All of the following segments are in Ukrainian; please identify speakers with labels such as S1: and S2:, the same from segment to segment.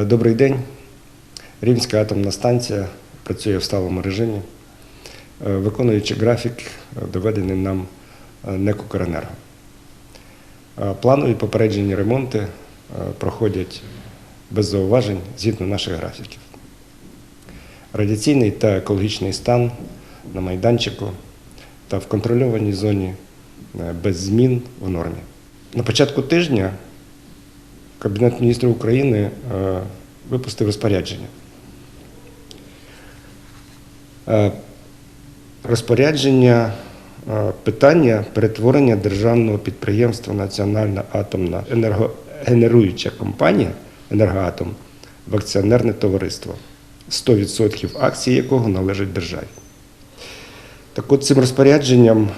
S1: Добрий день. Рівнська атомна станція працює в сталому режимі, е, виконуючи графік, е, доведений нам е, НЕК «Укренерго». Планові попереджені ремонти проходять без зауважень згідно наших графіків. Радіаційний та екологічний стан на майданчику та в контрольованій зоні без змін в нормі. На початку тижня Кабінет міністрів України е, випустив розпорядження. Е, Розпорядження е, питання перетворення державного підприємства Національна атомна енергогенеруюча компанія Енергоатом в акціонерне товариство, 100% акцій якого належать державі. Так от цим розпорядженням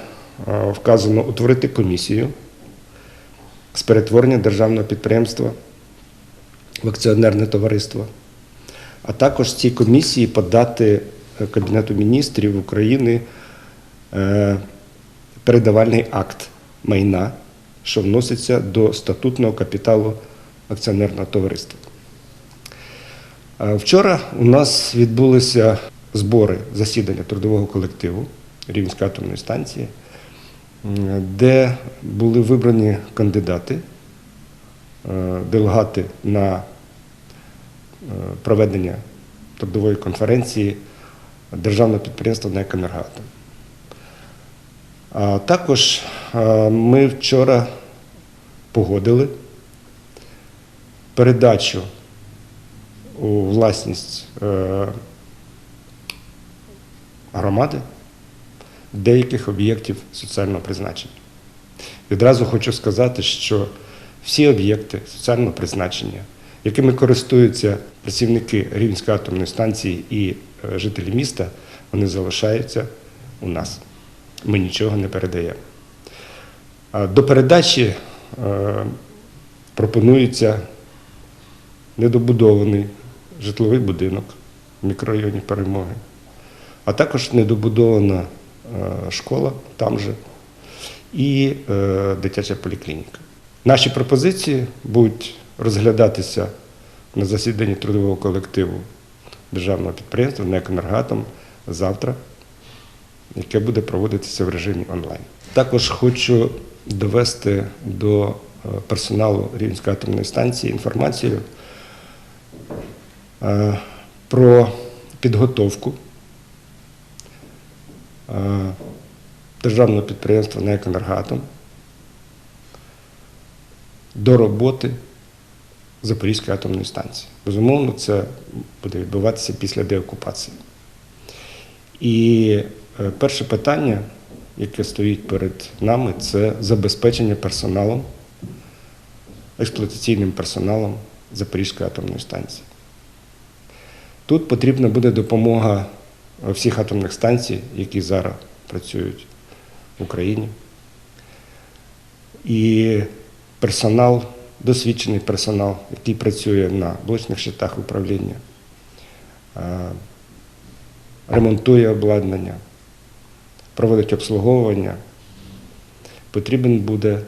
S1: вказано утворити комісію з перетворення державного підприємства в акціонерне товариство, а також цій комісії подати е, Кабінету міністрів України е, передавальний акт майна, що вноситься до статутного капіталу акціонерного товариства. Е, Вчора у нас відбулися збори засідання трудового колективу Рівненської атомної станції, де були вибрані кандидати, е, делегати на е, проведення трудової конференції державного підприємства «НЕК «Енергоатом». А також е, ми вчора погодили передачу у власність громади деяких об'єктів соціального призначення. Відразу хочу сказати, що всі об'єкти соціального призначення, якими користуються працівники Рівненської атомної станції і е, жителі міста, вони залишаються у нас. Ми нічого не передаємо. До передачі е, пропонується недобудований житловий будинок в мікрорайоні Перемоги, а також недобудована школа там же і е, дитяча поліклініка. Наші пропозиції будуть розглядатися на засіданні трудового колективу державного підприємства «НЕК «Енергоатом» завтра, яке буде проводитися в режимі онлайн. Також хочу довести до е, персоналу Рівненської атомної станції інформацію е, про підготовку е, державного підприємства «НЕК «Енергоатом» до роботи Запорізької атомної станції. Безумовно, це буде відбуватися після деокупації. І е, перше питання, яке стоїть перед нами, це забезпечення персоналом, експлуатаційним персоналом Запорізької атомної станції. Тут потрібна буде допомога всіх атомних станцій, які зараз працюють в Україні. І персонал, досвідчений персонал, який працює на блочних щитах управління, е, ремонтує обладнання, проводить обслуговування, потрібен буде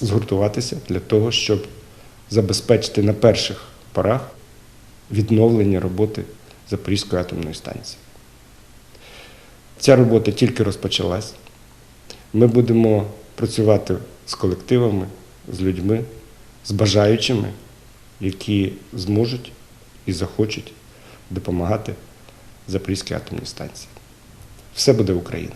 S1: згуртуватися для того, щоб забезпечити на перших порах відновлення роботи Запорізької атомної станції. Ця робота тільки розпочалась. Ми будемо працювати з колективами, з людьми, з бажаючими, які зможуть і захочуть допомагати Запорізькій атомній станції. Все буде Україна.